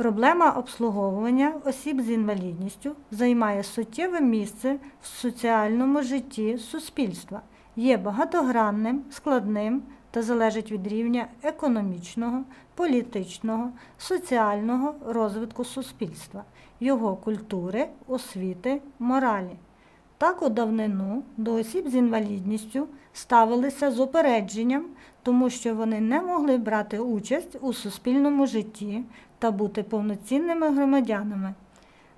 Проблема обслуговування осіб з інвалідністю займає суттєве місце в соціальному житті суспільства, є багатогранним, складним та залежить від рівня економічного, політичного, соціального розвитку суспільства, його культури, освіти, моралі. Так у давнину до осіб з інвалідністю ставилися з упередженням, тому що вони не могли брати участь у суспільному житті та бути повноцінними громадянами.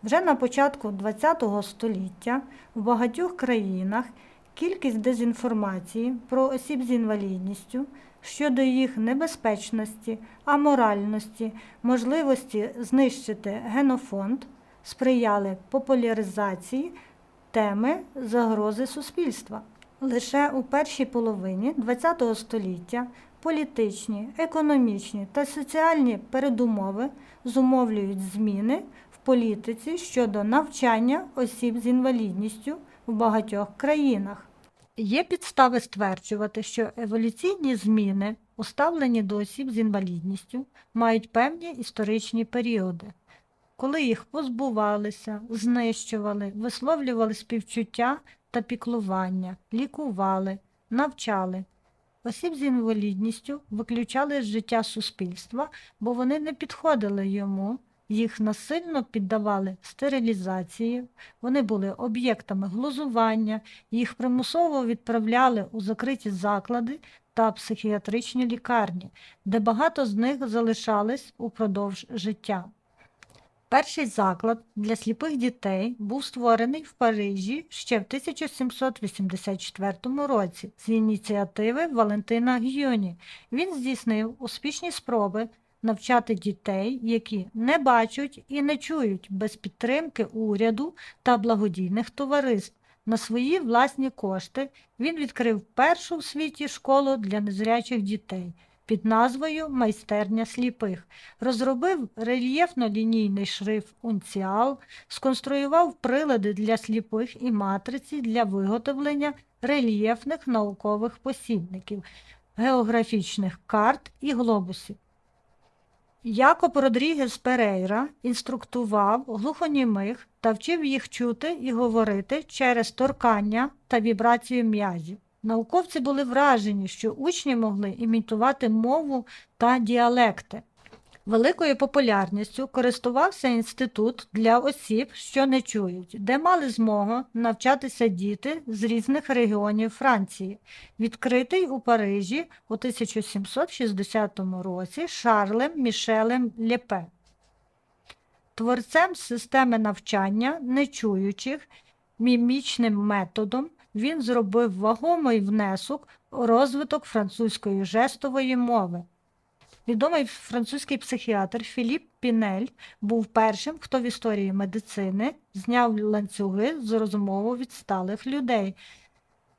Вже на початку ХХ століття в багатьох країнах кількість дезінформації про осіб з інвалідністю щодо їх небезпечності, аморальності, можливості знищити генофонд сприяли популяризації теми загрози суспільства. Лише у першій половині ХХ століття політичні, економічні та соціальні передумови зумовлюють зміни в політиці щодо навчання осіб з інвалідністю в багатьох країнах. Є підстави стверджувати, що еволюційні зміни, уставлені до осіб з інвалідністю, мають певні історичні періоди коли їх позбувалися, знищували, висловлювали співчуття та піклування, лікували, навчали. Осіб з інвалідністю виключали з життя суспільства, бо вони не підходили йому, їх насильно піддавали стерилізації, вони були об'єктами глузування, їх примусово відправляли у закриті заклади та психіатричні лікарні, де багато з них залишались упродовж життя. Перший заклад для сліпих дітей був створений в Парижі ще в 1784 році з ініціативи Валентина Гюні. Він здійснив успішні спроби навчати дітей, які не бачать і не чують без підтримки уряду та благодійних товариств. На свої власні кошти він відкрив першу в світі школу для незрячих дітей під назвою Майстерня сліпих, розробив рельєфно-лінійний шрифт унціал, сконструював прилади для сліпих і матриці для виготовлення рельєфних наукових посібників, географічних карт і глобусів. Якоб Родрігес Перейра інструктував глухонімих та вчив їх чути і говорити через торкання та вібрацію м'язів. Науковці були вражені, що учні могли імітувати мову та діалекти. Великою популярністю користувався інститут для осіб, що не чують, де мали змогу навчатися діти з різних регіонів Франції, відкритий у Парижі у 1760 році Шарлем Мішелем Лєпе. Творцем системи навчання нечуючих мімічним методом він зробив вагомий внесок у розвиток французької жестової мови. Відомий французький психіатр Філіп Пінель був першим, хто в історії медицини зняв ланцюги з розумово відсталих людей,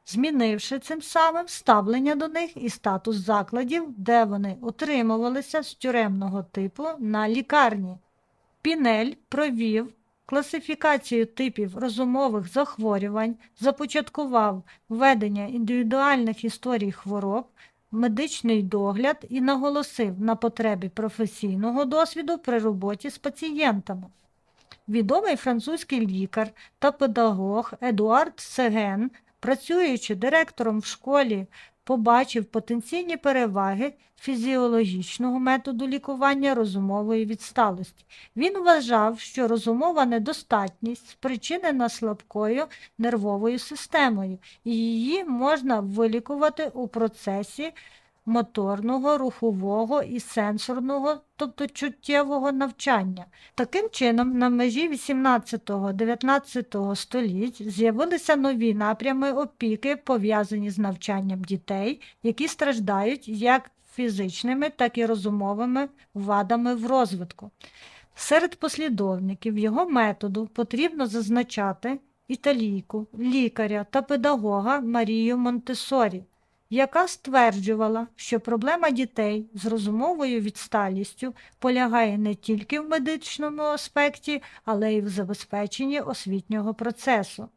змінивши цим самим ставлення до них і статус закладів, де вони утримувалися з тюремного типу на лікарні. Пінель провів класифікацію типів розумових захворювань, започаткував введення індивідуальних історій хвороб, медичний догляд і наголосив на потребі професійного досвіду при роботі з пацієнтами. Відомий французький лікар та педагог Едуард Сеген, працюючи директором в школі, побачив потенційні переваги фізіологічного методу лікування розумової відсталості. Він вважав, що розумова недостатність спричинена слабкою нервовою системою, і її можна вилікувати у процесі моторного, рухового і сенсорного, тобто чуттєвого навчання. Таким чином, на межі 18-19 століть з'явилися нові напрями опіки, пов'язані з навчанням дітей, які страждають як фізичними, так і розумовими вадами в розвитку. Серед послідовників його методу потрібно зазначати італійку, лікаря та педагога Марію Монтесорі, яка стверджувала, що проблема дітей з розумовою відсталістю полягає не тільки в медичному аспекті, але й в забезпеченні освітнього процесу.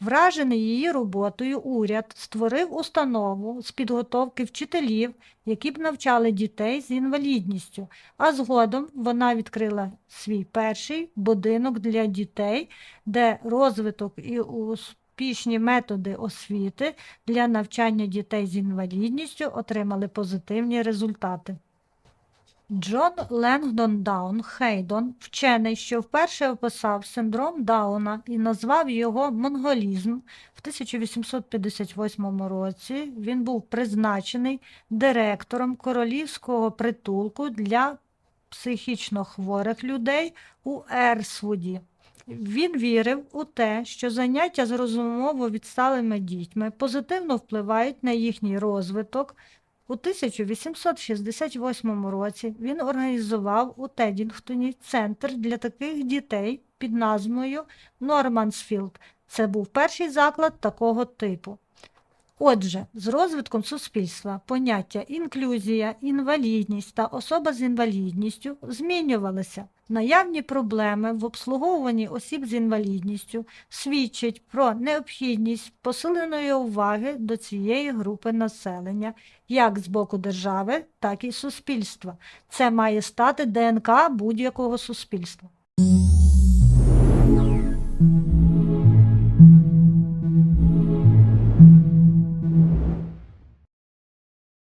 Вражений її роботою, уряд створив установу з підготовки вчителів, які б навчали дітей з інвалідністю. А згодом вона відкрила свій перший будинок для дітей, де розвиток і успішні методи освіти для навчання дітей з інвалідністю отримали позитивні результати. Джон Ленгдон Даун Хейдон, вчений, що вперше описав синдром Дауна і назвав його монголізм, в 1858 році він був призначений директором королівського притулку для психічно хворих людей у Ерсвуді. Він вірив у те, що заняття з розумово відсталими дітьми позитивно впливають на їхній розвиток. У 1868 році він організував у Тедінгтоні центр для таких дітей під назвою Нормансфілд. Це був перший заклад такого типу. Отже, з розвитком суспільства поняття інклюзія, інвалідність та особа з інвалідністю змінювалися. Наявні проблеми в обслуговуванні осіб з інвалідністю свідчать про необхідність посиленої уваги до цієї групи населення як з боку держави, так і суспільства. Це має стати ДНК будь-якого суспільства.